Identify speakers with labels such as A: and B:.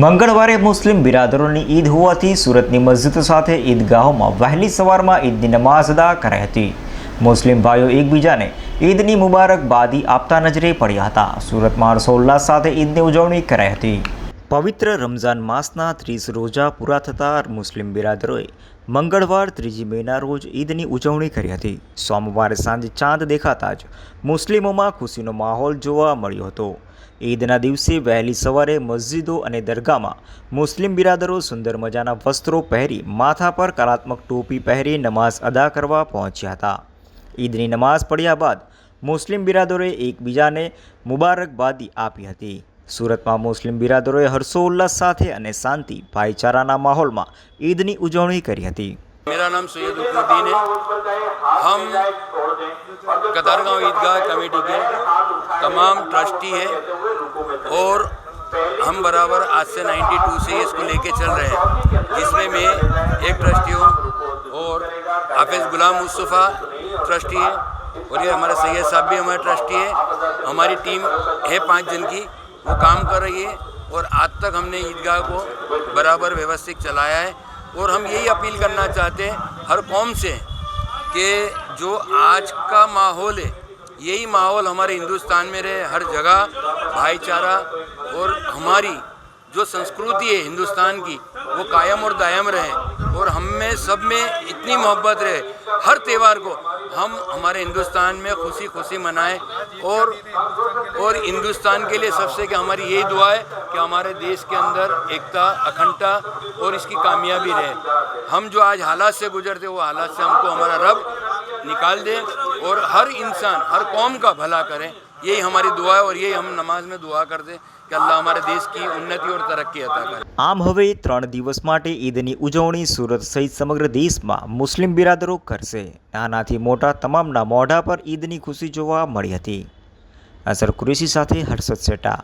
A: મંગળવારે મુસ્લિમ બિરાદરોની ઈદ હોવાથી સુરતની મસ્જિદ સાથે ઈદગાહોમાં વહેલી સવારમાં ઈદની નમાઝ અદા કરાઈ હતી. મુસ્લિમ ભાઈઓ એકબીજાને ઈદની મુબારકબાદી આપતા નજરે પડ્યા હતા. સુરતમાં હર્ષોલ્લાસ સાથે ઈદની ઉજવણી કરાઈ હતી. પવિત્ર રમઝાન માસના ત્રીસ રોજા પૂરા થતાં મુસ્લિમ બિરાદરોએ મંગળવાર ત્રીજી મેના રોજ ઈદની ઉજવણી કરી હતી. સોમવારે સાંજે ચાંદ દેખાતા જ મુસ્લિમોમાં ખુશીનો માહોલ જોવા મળ્યો હતો. ઈદના દિવસે વહેલી સવારે મસ્જિદો અને દરગાહમાં મુસ્લિમ બિરાદરો સુંદર મજાના વસ્ત્રો પહેરી માથા પર કલાત્મક ટોપી પહેરી નમાઝ અદા કરવા પહોંચ્યા હતા. ઈદની નમાઝ પડ્યા બાદ મુસ્લિમ બિરાદરોએ એકબીજાને મુબારકબાદી આપી હતી. સુરતમાં મુસ્લિમ બિરાદરોએ હર્ષોલ્લાસ સાથે અને શાંતિ, ભાઈચારાના માહોલમાં ઈદની ઉજવણી કરી હતી.
B: मेरा नाम सैयद रुकनुद्दीन है। हम कतारगांव ईदगाह कमेटी के तमाम ट्रस्टी हैं और हम बराबर आज से 92 से इसको लेके चल रहे हैं, जिसमें मैं एक ट्रस्टी हूँ और हाफिज़ गुलाम मुस्तफ़ा ट्रस्टी है और ये हमारे सैयद साहब भी हमारे ट्रस्टी है। हमारी टीम है पाँच जन की, वो काम कर रही है और आज तक हमने ईदगाह को बराबर व्यवस्थित चलाया है। और हम यही अपील करना चाहते हैं हर कौम से कि जो आज का माहौल है, यही माहौल हमारे हिंदुस्तान में रहे, हर जगह, भाईचारा और हमारी जो संस्कृति है हिंदुस्तान की, वो कायम और दायम रहे और हम में, सब में इतनी मोहब्बत रहे। हर त्यौहार को हम हमारे हिंदुस्तान में खुशी खुशी मनाएँ और और हिंदुस्तान के लिए सबसे कि हमारी यही दुआ है कि हमारे देश के अंदर एकता, अखंडता और इसकी कामयाबी रहे। हम जो आज हालात से गुजरते वो हालात से हमको हमारा रब निकाल दे और हर इंसान, हर कौम का भला करें। यही हमारी दुआ है और यही हम नमाज में दुआ करते कि अल्लाह हमारे देश की उन्नति और तरक्की अता करे
A: આમ હવે ત્રણ દિવસ માટે ઈદની ઉજવણી સુરત સહિત સમગ્ર દેશમાં મુસ્લિમ બિરાદરો કરશે નાનાથી મોટા તમામના મોઢા પર ઈદની ખુશી જોવા મળી હતી અસર કુરેશી સાથે હર્ષદ સેટા